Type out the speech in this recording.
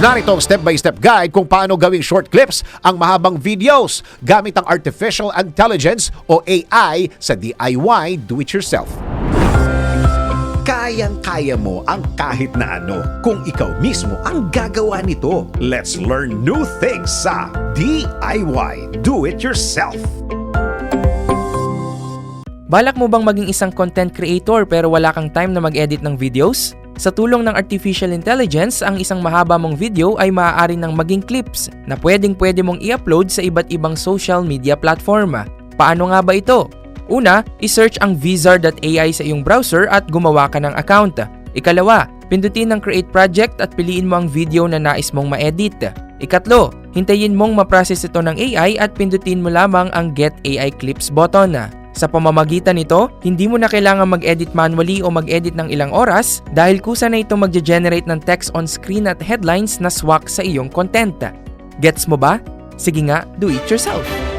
Narito ang step-by-step guide kung paano gawing short clips ang mahabang videos gamit ang Artificial Intelligence o AI sa DIY Do-It-Yourself. Kayang-kaya mo ang kahit na ano kung ikaw mismo ang gagawa nito. Let's learn new things sa DIY Do-It-Yourself. Balak mo bang maging isang content creator pero wala kang time na mag-edit ng videos? Sa tulong ng artificial intelligence, ang isang mahaba mong video ay maaari ng maging clips na pwedeng pwede mong i-upload sa iba't ibang social media platform. Paano nga ba ito? Una, isearch ang vizar.ai sa iyong browser at gumawa ka ng account. Ikalawa, pindutin ang create project at piliin mo ang video na nais mong ma-edit. Ikatlo, hintayin mong ma-process ito ng AI at pindutin mo lamang ang Get AI Clips button. Sa pamamagitan nito, hindi mo na kailangan mag-edit manually o mag-edit ng ilang oras dahil kusa na ito magge-generate ng text on screen at headlines na swak sa iyong content. Gets mo ba? Sige nga, do it yourself!